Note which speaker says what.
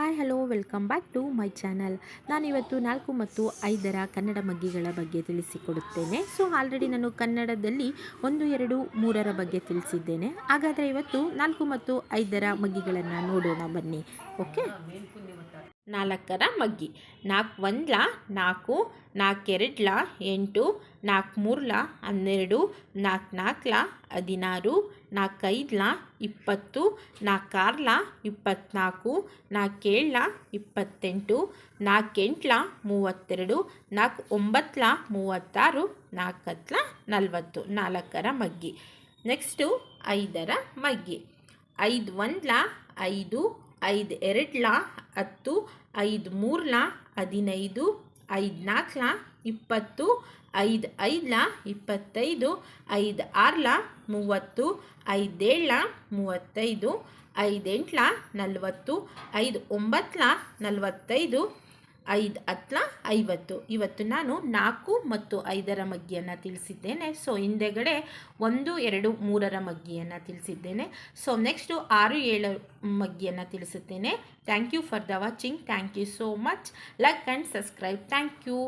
Speaker 1: Hi, hello, welcome back to my channel. ನಾನಿವತ್ತು ನಾಲ್ಕು ಮತ್ತು ಐದರ ಕನ್ನಡ ಮಗ್ಗಿಗಳ ಬಗ್ಗೆ ತಿಳಿಸಿಕೊಡುತ್ತೇನೆ. ಸೊ, ಆಲ್ರೆಡಿ ನಾನು ಕನ್ನಡದಲ್ಲಿ ಒಂದು, ಎರಡು, ಮೂರರ ಬಗ್ಗೆ ತಿಳಿಸಿದ್ದೇನೆ. ಹಾಗಾದರೆ ಇವತ್ತು ನಾಲ್ಕು ಮತ್ತು ಐದರ ಮಗ್ಗಿಗಳನ್ನು ನೋಡೋಣ ಬನ್ನಿ. ಓಕೆ? ನಾಲ್ಕರ ಮಗ್ಗಿ. ನಾಲ್ಕು ಒಂದ್ಲ, ನಾಲ್ಕು ನಾಲ್ಕೆರಡ್ಲ ಎಂಟು, ನಾಲ್ಕು ಮೂರ್ಲ, ಹನ್ನೆರಡು, ನಾಲ್ಕು ನಾಲ್ಕಲ ಹದಿನಾರು ನಾಲ್ಕೈದ್ಲ ಇಪ್ಪತ್ತು ನಾಲ್ಕಾರ್ಲ ಇಪ್ಪತ್ನಾಲ್ಕು ನಾಲ್ಕೇಳ್ಲ ಇಪ್ಪತ್ತೆಂಟು ನಾಲ್ಕೆಂಟ್ಲ ಮೂವತ್ತೆರಡು ನಾಲ್ಕು ಒಂಬತ್ತಲ ಮೂವತ್ತಾರು ನಾಲ್ಕತ್ಲ ನಲವತ್ತು. ನಾಲ್ಕರ ಮಗ್ಗಿ. ನೆಕ್ಸ್ಟು ಐದರ ಮಗ್ಗಿ. ಐದು ಒಂದ್ಲ, ಐದು ಐದು ಎರಡ್ಲ, ಹತ್ತು, ಐದು ಮೂರ್ಲ, ಹದಿನೈದು ಐದು ನಾಲ್ಕಲ ಇಪ್ಪತ್ತು, ಐದು ಐದ್ಲ ಇಪ್ಪತ್ತೈದು, ಐದು ಆರ್ಲ ಮೂವತ್ತು ಐದೇಳ ಮೂವತ್ತೈದು, ಐದೆಂಟ್ಲ ನಲವತ್ತು, ಐದು ಒಂಬತ್ತಲ ನಲವತ್ತೈದು ಐದು ಹತ್ಲ ಐವತ್ತು. ಇವತ್ತು ನಾನು ನಾಲ್ಕು ಮತ್ತು ಐದರ ಮಗ್ಗಿಯನ್ನು ತಿಳಿಸಿದ್ದೇನೆ. ಸೊ ಹಿಂದೆಗಡೆ ಒಂದು, ಎರಡು, ಮೂರರ ಮಗ್ಗಿಯನ್ನು ತಿಳಿಸಿದ್ದೇನೆ. ಸೊ ನೆಕ್ಸ್ಟು ಆರು, ಏಳು ಮಗ್ಗಿಯನ್ನು ತಿಳಿಸುತ್ತೇನೆ. Thank you for the watching thank you so much like and subscribe thank you